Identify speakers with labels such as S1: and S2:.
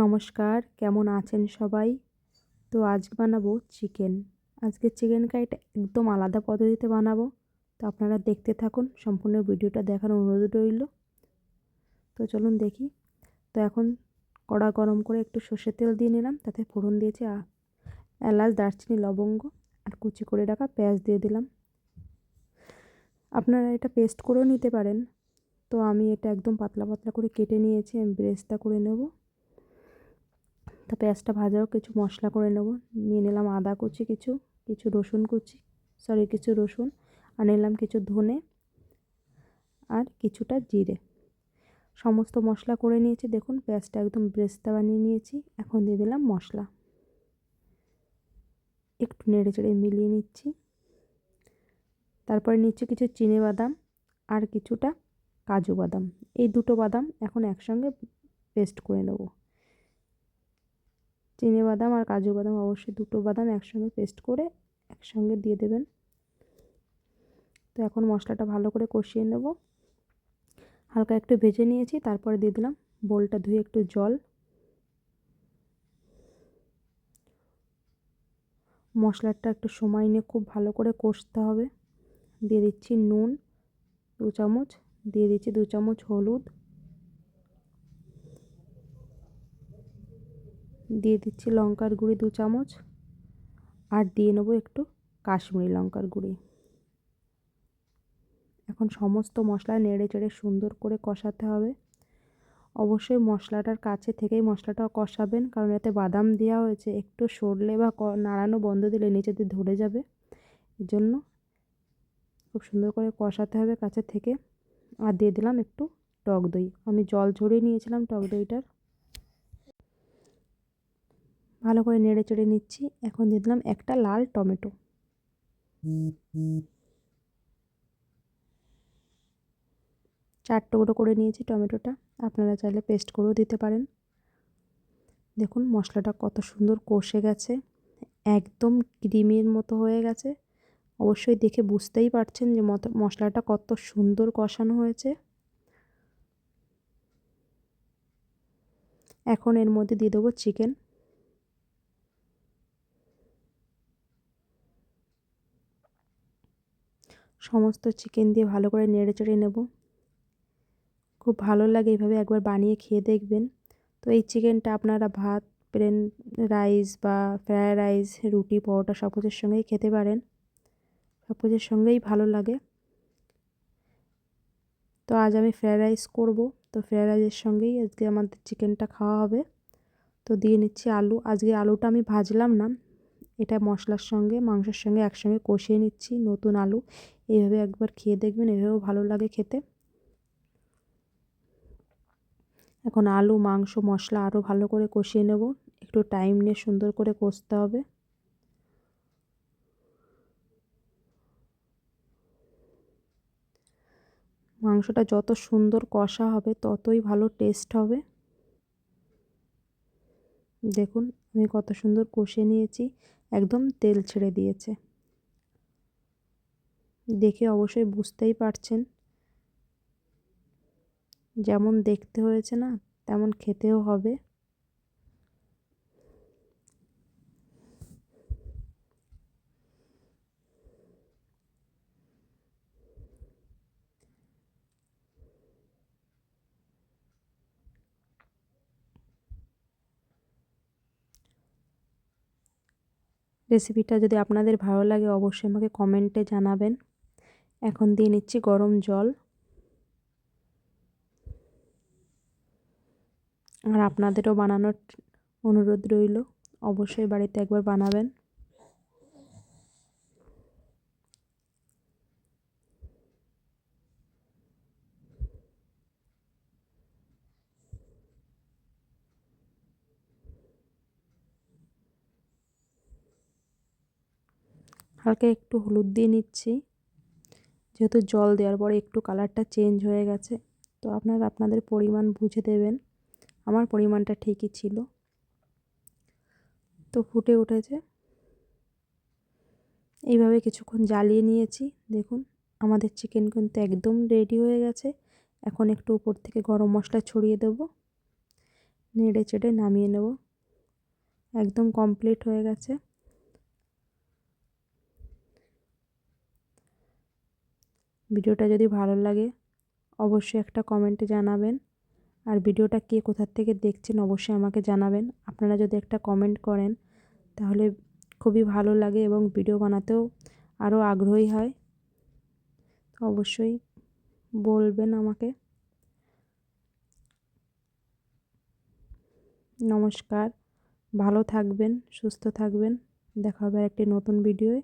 S1: নমস্কার, কেমন আছেন সবাই? তো আজ বানাবো চিকেন। আজকে চিকেন কারিটা একদম আলাদা পদ্ধতিতে বানাবো। তো আপনারা দেখতে থাকুন, সম্পূর্ণ ভিডিওটা দেখার অনুরোধ রইল। তো চলুন দেখি। তো এখন কড়া গরম করে একটু সর্ষের তেল দিয়ে নিলাম, তাতে ফোড়ন দিয়েছি এলাচ, দারচিনি, লবঙ্গ আর কুচি করে রাখা পেঁয়াজ দিয়ে দিলাম। আপনারা এটা পেস্ট করেও নিতে পারেন। তো আমি এটা একদম পাতলা পাতলা করে কেটে নিয়েছি, আমি ব্রেস্তা করে নেব। তো পেঁয়াজটা ভাজাও কিছু মশলা করে নেব। নিয়ে নিলাম আদা কুচি, কিছু কিছু রসুন কুচি সরি কিছু রসুন, আর নিলাম কিছু ধনে আর কিছুটা জিরে। সমস্ত মশলা করে নিয়েছি, দেখুন পেঁয়াজটা একদম ব্রেস্তা বানিয়ে নিয়েছি। এখন দিয়ে দিলাম মশলা। একটু নেড়ে চেড়ে মিলিয়ে নিচ্ছি। তারপরে নিচ্ছি কিছু চিনে বাদাম আর কিছুটা কাজু বাদাম। এই দুটো বাদাম এখন একসঙ্গে পেস্ট করে নেব। চিনে বাদাম আর কাজু বাদাম অবশ্যই দুটো বাদাম একসঙ্গে পেস্ট করে একসঙ্গে দিয়ে দেবেন। তো এখন মশলাটা ভালো করে কষিয়ে নেব। হালকা একটু ভেজে নিয়েছি, তারপরে দিয়ে দিলাম বোলটা ধুয়ে একটু জল। মশলাটা একটু সময় নিয়ে খুব ভালো করে কষতে হবে। দিয়ে দিচ্ছি নুন দু চামচ, দিয়ে দিচ্ছি দু চামচ হলুদ। দিয়ে দিচ্ছি লঙ্কার গুঁড়ি দু চামচ আর দিয়ে নেব একটু কাশ্মীরি লঙ্কার গুঁড়ি। এখন সমস্ত মশলা নেড়ে চেড়ে সুন্দর করে কষাতে হবে। অবশ্যই মশলাটার কাছে থেকেই মশলাটা কষাবেন, কারণ এতে বাদাম দেওয়া হয়েছে। একটু সরলে বা নাড়ানো বন্ধ দিলে নিচে দিয়ে ধরে যাবে। এর জন্য খুব সুন্দর করে কষাতে হবে কাছে থেকে। আর দিয়ে দিলাম একটু টক দই। আমি জল ঝরিয়ে নিয়েছিলাম টক দইটার। ভালো করে নেড়ে চেড়ে নিচ্ছি। এখন দিয়ে দিলাম একটা লাল টমেটো। চার টুকরো করে নিয়েছি টমেটোটা। আপনারা চাইলে পেস্ট করেও দিতে পারেন। দেখুন মশলাটা কত সুন্দর কষে গেছে। একদম ক্রিমের মতো হয়ে গেছে। অবশ্যই দেখে বুঝতেই পারছেন যে মশলাটা কত সুন্দর কষানো হয়েছে। এখন এর মধ্যে দিয়ে দেবো চিকেন। সমস্ত চিকেন দিয়ে ভালো করে নেড়ে চেড়ে নেব। খুব ভালো লাগে এইভাবে একবার বানিয়ে খেয়ে দেখবেন। তো এই চিকেনটা আপনারা ভাত প্লেন রাইস বা ফ্রায়েড রাইস রুটি, পরোটা সব কিছুর সঙ্গেই খেতে পারেন। সব কিছুর সঙ্গেই ভালো লাগে। তো আজ আমি ফ্রায়েড রাইস করব। তো ফ্রায়েড রাইসের সঙ্গেই আজকে আমাদের চিকেনটা খাওয়া হবে। তো দিয়ে নিচ্ছি আলু। আজকে আলুটা আমি ভাজলাম না। এটা মশলার সঙ্গে, মাংসের সঙ্গে একসঙ্গে কষিয়ে নিচ্ছি নতুন আলু। এইভাবে একবার খেয়ে দেখবেন, এভাবেও ভালো লাগে খেতে। এখন আলু, মাংস, মশলা আরও ভালো করে কষিয়ে নেব। একটু টাইম নিয়ে সুন্দর করে কষতে হবে। মাংসটা যত সুন্দর কষা হবে, ততই ভালো টেস্ট হবে। দেখুন, আমি কত সুন্দর কষে নিয়েছি। একদম তেল ছেড়ে দিয়েছে। দেখে অবশ্যই বুঝতেই পারছেন। যেমন দেখতে হয়েছে না, তেমন খেতেও হবে। রেসিপিটা যদি আপনাদের ভালো লাগে, অবশ্যই আমাকে কমেন্টে জানাবেন। এখন দিয়ে নিচ্ছি গরম জল। আর আপনাদেরও বানানোর অনুরোধ রইল, অবশ্যই বাড়িতে একবার বানাবেন। হালকা একটু হলুদ দিয়ে নিচ্ছি। যেহেতু জল দেওয়ার পরে একটু কালারটা চেঞ্জ হয়ে গেছে, তো আপনারা আপনাদের পরিমাণ বুঝে দেবেন। আমার পরিমাণটা ঠিকই ছিল। তো ফুটে উঠেছে। এইভাবে কিছুক্ষণ জ্বালিয়ে নিয়েছি। দেখুন, আমাদের চিকেন কিন্তু একদম রেডি হয়ে গেছে। এখন একটু উপর থেকে গরম মশলা ছড়িয়ে দেব। নেড়ে চেড়ে নামিয়ে নেব। একদম কমপ্লিট হয়ে গেছে। ভিডিওটা যদি ভালো লাগে, অবশ্যই একটা কমেন্টে জানাবেন। আর ভিডিওটা কে কোথার থেকে দেখছেন অবশ্যই আমাকে জানাবেন। আপনারা যদি একটা কমেন্ট করেন, তাহলে খুবই ভালো লাগে এবং ভিডিও বানাতেও আরও আগ্রহী হয়। অবশ্যই বলবেন আমাকে। নমস্কার, ভালো থাকবেন, সুস্থ থাকবেন। দেখা হবে একটি নতুন ভিডিওয়।